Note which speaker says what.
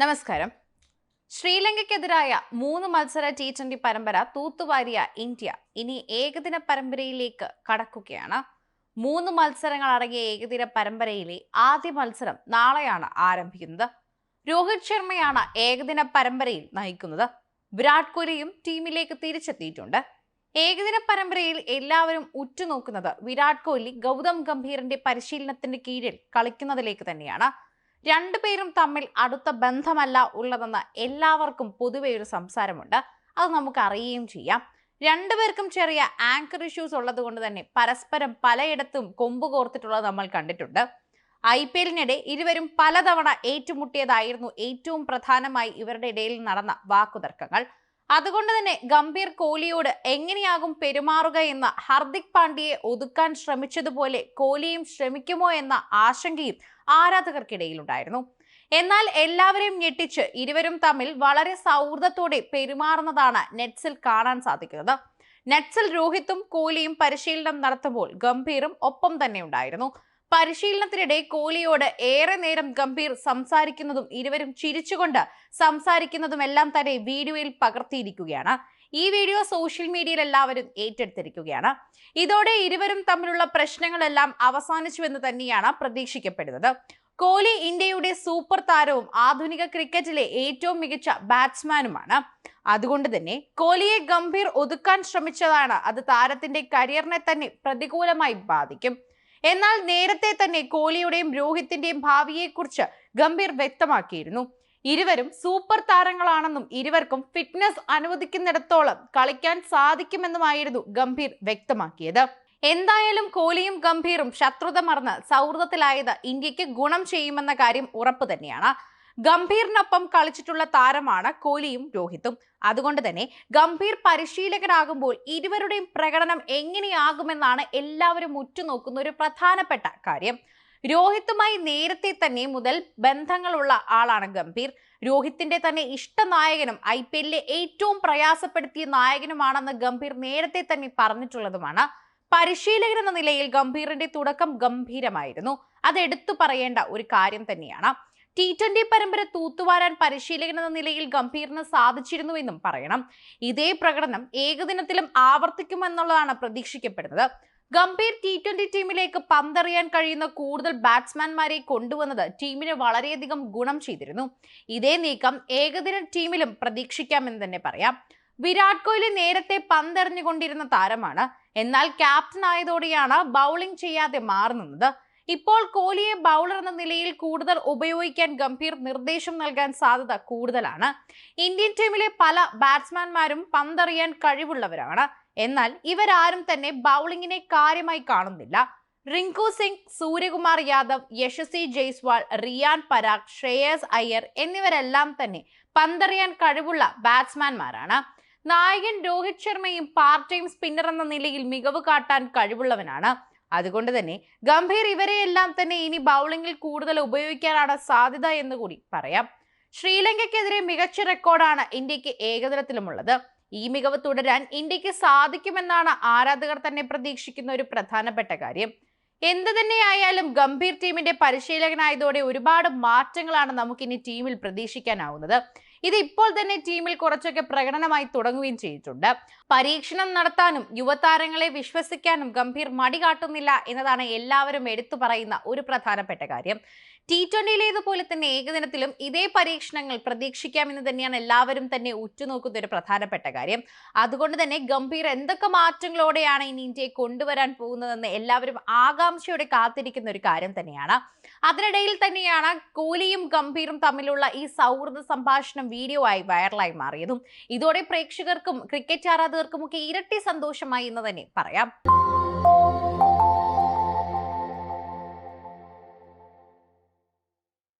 Speaker 1: നമസ്കാരം. ശ്രീലങ്കയ്ക്കെതിരായ മൂന്ന് മത്സര ടി ട്വന്റി പരമ്പര തൂത്തുവാരിയ ഇന്ത്യ ഇനി ഏകദിന പരമ്പരയിലേക്ക് കടക്കുകയാണ്. മൂന്ന് മത്സരങ്ങൾ അടങ്ങിയ ഏകദിന പരമ്പരയിലെ ആദ്യ മത്സരം നാളെയാണ് ആരംഭിക്കുന്നത്. രോഹിത് ശർമ്മയാണ് ഏകദിന പരമ്പരയിൽ നയിക്കുന്നത്. വിരാട് കോഹ്ലിയും ടീമിലേക്ക് തിരിച്ചെത്തിയിട്ടുണ്ട്. ഏകദിന പരമ്പരയിൽ എല്ലാവരും ഉറ്റുനോക്കുന്നത് വിരാട് കോഹ്ലി ഗൗതം ഗംഭീറിന്റെ പരിശീലനത്തിന് കീഴിൽ കളിക്കുന്നതിലേക്ക് തന്നെയാണ്. രണ്ടുപേരും തമ്മിൽ അടുത്ത ബന്ധമല്ല ഉള്ളതെന്ന് എല്ലാവർക്കും പൊതുവെ ഒരു സംസാരമുണ്ട്. അത് നമുക്ക് അറിയുകയും ചെയ്യാം. രണ്ടുപേർക്കും ചെറിയ ആങ്കർ ഇഷ്യൂസ് ഉള്ളത് കൊണ്ട് തന്നെ പരസ്പരം പലയിടത്തും കൊമ്പ് കോർത്തിട്ടുള്ളത് നമ്മൾ കണ്ടിട്ടുണ്ട്. ഐ പി എല്ലിനിടെ ഇരുവരും പലതവണ ഏറ്റുമുട്ടിയതായിരുന്നു ഏറ്റവും പ്രധാനമായി ഇവരുടെ ഇടയിൽ നടന്ന വാക്കുതർക്കങ്ങൾ. അതുകൊണ്ട് തന്നെ ഗംഭീർ കോഹ്ലിയോട് എങ്ങനെയാകും പെരുമാറുക എന്ന് ഹർദിക് പാണ്ഡ്യയെ ഒതുക്കാൻ ശ്രമിച്ചതുപോലെ കോഹ്ലിയും ശ്രമിക്കുമോ എന്ന ആശങ്കയും ആരാധകർക്കിടയിലുണ്ടായിരുന്നു. എന്നാൽ എല്ലാവരെയും ഞെട്ടിച്ച് ഇരുവരും തമ്മിൽ വളരെ സൗഹൃദത്തോടെ പെരുമാറുന്നതാണ് നെറ്റ്സിൽ കാണാൻ സാധിക്കുന്നത്. നെറ്റ്സിൽ രോഹിത്തും കോഹ്ലിയും പരിശീലനം നടത്തുമ്പോൾ ഗംഭീറും ഒപ്പം തന്നെ ഉണ്ടായിരുന്നു. പരിശീലനത്തിനിടെ കോഹ്ലിയോട് ഏറെ നേരം ഗംഭീർ സംസാരിക്കുന്നതും ഇരുവരും ചിരിച്ചുകൊണ്ട് സംസാരിക്കുന്നതുമെല്ലാം തന്നെ വീഡിയോയിൽ പകർത്തിയിരിക്കുകയാണ്. ഈ വീഡിയോ സോഷ്യൽ മീഡിയയിൽ എല്ലാവരും ഏറ്റെടുത്തിരിക്കുകയാണ്. ഇതോടെ ഇരുവരും തമ്മിലുള്ള പ്രശ്നങ്ങളെല്ലാം അവസാനിച്ചുവെന്ന് തന്നെയാണ് പ്രതീക്ഷിക്കപ്പെടുന്നത്. കോഹ്ലി ഇന്ത്യയുടെ സൂപ്പർ താരവും ആധുനിക ക്രിക്കറ്റിലെ ഏറ്റവും മികച്ച ബാറ്റ്സ്മാനുമാണ് അതുകൊണ്ട് തന്നെ കോഹ്ലിയെ ഗംഭീർ ഒതുക്കാൻ ശ്രമിച്ചതാണ് അത് താരത്തിന്റെ കരിയറിനെ തന്നെ പ്രതികൂലമായി ബാധിക്കും. എന്നാൽ നേരത്തെ തന്നെ കോഹ്ലിയുടെയും രോഹിത്തിന്റെയും ഭാവിയെക്കുറിച്ച് ഗംഭീർ വ്യക്തമാക്കിയിരുന്നു. ഇരുവരും സൂപ്പർ താരങ്ങളാണെന്നും ഇരുവർക്കും ഫിറ്റ്നസ് അനുവദിക്കുന്നിടത്തോളം കളിക്കാൻ സാധിക്കുമെന്നുമായിരുന്നു ഗംഭീർ വ്യക്തമാക്കിയത്. എന്തായാലും കോഹ്ലിയും ഗംഭീറും ശത്രുത മറന്ന് സൗഹൃദത്തിലായത് ഇന്ത്യയ്ക്ക് ഗുണം ചെയ്യുമെന്ന കാര്യം ഉറപ്പ് തന്നെയാണ്. ഗംഭീറിനൊപ്പം കളിച്ചിട്ടുള്ള താരമാണ് കോഹ്ലിയും രോഹിത്തും. അതുകൊണ്ട് തന്നെ ഗംഭീർ പരിശീലകനാകുമ്പോൾ ഇരുവരുടെയും പ്രകടനം എങ്ങനെയാകുമെന്നാണ് എല്ലാവരും ഉറ്റുനോക്കുന്ന ഒരു പ്രധാനപ്പെട്ട കാര്യം. രോഹിത്തുമായി നേരത്തെ തന്നെ മുതൽ ബന്ധങ്ങളുള്ള ആളാണ് ഗംഭീർ. രോഹിത്തിന്റെ തന്നെ ഇഷ്ടനായകനും ഐ പി എല്ലിലെ ഏറ്റവും പ്രയാസപ്പെടുത്തിയ നായകനുമാണെന്ന് ഗംഭീർ നേരത്തെ തന്നെ പറഞ്ഞിട്ടുള്ളതുമാണ്. പരിശീലകൻ എന്ന നിലയിൽ ഗംഭീറിന്റെ തുടക്കം ഗംഭീരമായിരുന്നു. അത് എടുത്തു പറയേണ്ട ഒരു കാര്യം തന്നെയാണ്. ടി ട്വന്റി പരമ്പര തൂത്തുവാരാൻ പരിശീലകൻ എന്ന നിലയിൽ ഗംഭീറിന് സാധിച്ചിരുന്നുവെന്നും പറയണം. ഇതേ പ്രകടനം ഏകദിനത്തിലും ആവർത്തിക്കുമെന്നുള്ളതാണ് പ്രതീക്ഷിക്കപ്പെടുന്നത്. ഗംഭീർ ടി ട്വന്റി ടീമിലേക്ക് പന്തറിയാൻ കഴിയുന്ന കൂടുതൽ ബാറ്റ്സ്മാൻമാരെ കൊണ്ടുവന്നത് ടീമിന് വളരെയധികം ഗുണം ചെയ്തിരുന്നു. ഇതേ നീക്കം ഏകദിന ടീമിലും പ്രതീക്ഷിക്കാമെന്ന് തന്നെ പറയാം. വിരാട് കോഹ്ലി നേരത്തെ പന്തെറിഞ്ഞുകൊണ്ടിരുന്ന താരമാണ്. എന്നാൽ ക്യാപ്റ്റൻ ആയതോടെയാണ് ബൗളിംഗ് ചെയ്യാതെ മാറുന്നത്. ഇപ്പോൾ കോഹ്ലിയെ ബൗളർ എന്ന നിലയിൽ കൂടുതൽ ഉപയോഗിക്കാൻ ഗംഭീർ നിർദ്ദേശം നൽകാൻ സാധ്യത കൂടുതലാണ്. ഇന്ത്യൻ ടീമിലെ പല ബാറ്റ്സ്മാൻമാരും പന്തറിയാൻ കഴിവുള്ളവരാണ്. എന്നാൽ ഇവരാരും തന്നെ ബൗളിങ്ങിനെ കാര്യമായി കാണുന്നില്ല. റിങ്കു സിംഗ് സൂര്യകുമാർ യാദവ് യശസ്വി ജയ്സ്വാൾ റിയാൻ പരാഗ് ശ്രേയസ് അയ്യർ എന്നിവരെല്ലാം തന്നെ പന്തറിയാൻ കഴിവുള്ള ബാറ്റ്സ്മാൻമാരാണ്. നായകൻ രോഹിത് ശർമ്മയും പാർട്ട് ടൈം സ്പിന്നർ എന്ന നിലയിൽ മികവ് കാട്ടാൻ കഴിവുള്ളവനാണ്. അതുകൊണ്ട് തന്നെ ഗംഭീർ ഇവരെയെല്ലാം തന്നെ ഇനി ബൗളിംഗിൽ കൂടുതൽ ഉപയോഗിക്കാനാണ് സാധ്യത എന്ന് കൂടി പറയാം. ശ്രീലങ്കയ്ക്കെതിരെ മികച്ച റെക്കോർഡാണ് ഇന്ത്യയ്ക്ക് ഏകദിനത്തിലുമുള്ളത്. ഈ മികവ് തുടരാൻ ഇന്ത്യയ്ക്ക് സാധിക്കുമെന്നാണ് ആരാധകർ തന്നെ പ്രതീക്ഷിക്കുന്ന ഒരു പ്രധാനപ്പെട്ട കാര്യം. എന്ത് തന്നെയായാലും ഗംഭീർ ടീമിന്റെ പരിശീലകനായതോടെ ഒരുപാട് മാറ്റങ്ങളാണ് നമുക്കിനി ടീമിൽ പ്രതീക്ഷിക്കാനാവുന്നത്. ഇത് ഇപ്പോൾ തന്നെ ടീമിൽ കുറച്ചൊക്കെ പ്രകടനമായി തുടങ്ങുകയും ചെയ്തിട്ടുണ്ട്. പരീക്ഷണം നടത്താനും യുവതാരങ്ങളെ വിശ്വസിക്കാനും ഗംഭീർ മടി കാട്ടുന്നില്ല എന്നതാണ് എല്ലാവരും എടുത്തു പറയുന്ന ഒരു പ്രധാനപ്പെട്ട കാര്യം. ടി ട്വന്റിയിലേതുപോലെ തന്നെ ഏകദിനത്തിലും ഇതേ പരീക്ഷണങ്ങൾ പ്രതീക്ഷിക്കാമെന്ന് തന്നെയാണ് എല്ലാവരും തന്നെ ഉറ്റുനോക്കുന്ന ഒരു പ്രധാനപ്പെട്ട കാര്യം. അതുകൊണ്ട് തന്നെ ഗംഭീർ എന്തൊക്കെ മാറ്റങ്ങളോടെയാണ് ഇനി ഇന്ത്യയെ കൊണ്ടുവരാൻ പോകുന്നതെന്ന് എല്ലാവരും ആകാംക്ഷയോടെ കാത്തിരിക്കുന്ന ഒരു കാര്യം തന്നെയാണ്. അതിനിടയിൽ തന്നെയാണ് കോഹ്ലിയും ഗംഭീറും തമ്മിലുള്ള ഈ സൗഹൃദ സംഭാഷണം വീഡിയോ ആയി വൈറലായി മാറിയതും. ഇതോടെ പ്രേക്ഷകർക്കും ക്രിക്കറ്റ് ആരാധകർക്കും ഒക്കെ ഇരട്ടി സന്തോഷമായി എന്ന് തന്നെ പറയാം.